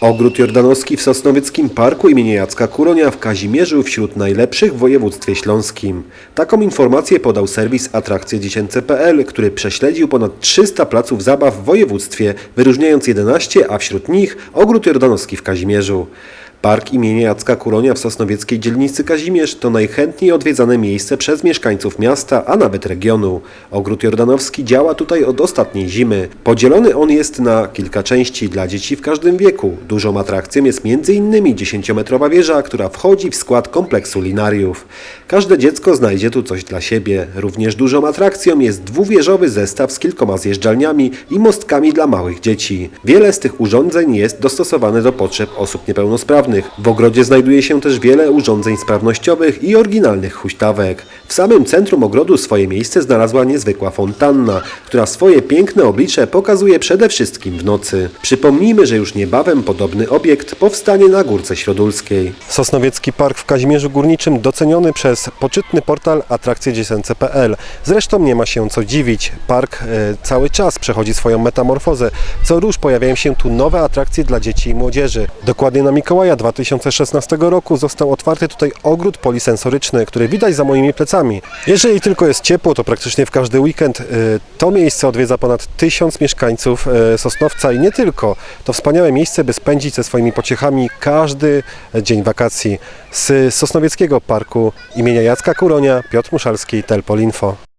Ogród Jordanowski w Sosnowieckim Parku im. Jacka Kuronia w Kazimierzu wśród najlepszych w województwie śląskim. Taką informację podał serwis atrakcjedziesięce.pl, który prześledził ponad 300 placów zabaw w województwie, wyróżniając 11, a wśród nich Ogród Jordanowski w Kazimierzu. Park imienia Jacka Kuronia w sosnowieckiej dzielnicy Kazimierz to najchętniej odwiedzane miejsce przez mieszkańców miasta, a nawet regionu. Ogród Jordanowski działa tutaj od ostatniej zimy. Podzielony on jest na kilka części dla dzieci w każdym wieku. Dużą atrakcją jest m.in. 10-metrowa wieża, która wchodzi w skład kompleksu linariów. Każde dziecko znajdzie tu coś dla siebie. Również dużą atrakcją jest dwuwieżowy zestaw z kilkoma zjeżdżalniami i mostkami dla małych dzieci. Wiele z tych urządzeń jest dostosowane do potrzeb osób niepełnosprawnych. W ogrodzie znajduje się też wiele urządzeń sprawnościowych i oryginalnych huśtawek. W samym centrum ogrodu swoje miejsce znalazła niezwykła fontanna, która swoje piękne oblicze pokazuje przede wszystkim w nocy. Przypomnijmy, że już niebawem podobny obiekt powstanie na Górce Środulskiej. Sosnowiecki Park w Kazimierzu Górniczym doceniony przez poczytny portal atrakcjedziesięce.pl. Zresztą nie ma się co dziwić. Park e, cały czas przechodzi swoją metamorfozę. Co róż pojawiają się tu nowe atrakcje dla dzieci i młodzieży. Dokładnie na Mikołaja 2016 roku został otwarty tutaj ogród polisensoryczny, który widać za moimi plecami. Jeżeli tylko jest ciepło, to praktycznie w każdy weekend e, to miejsce odwiedza ponad tysiąc mieszkańców e, Sosnowca i nie tylko. To wspaniałe miejsce, by spędzić ze swoimi pociechami każdy dzień wakacji. Z Sosnowieckiego Parku imienia Jacka Kuronia, Piotr Muszalski, Telpolinfo.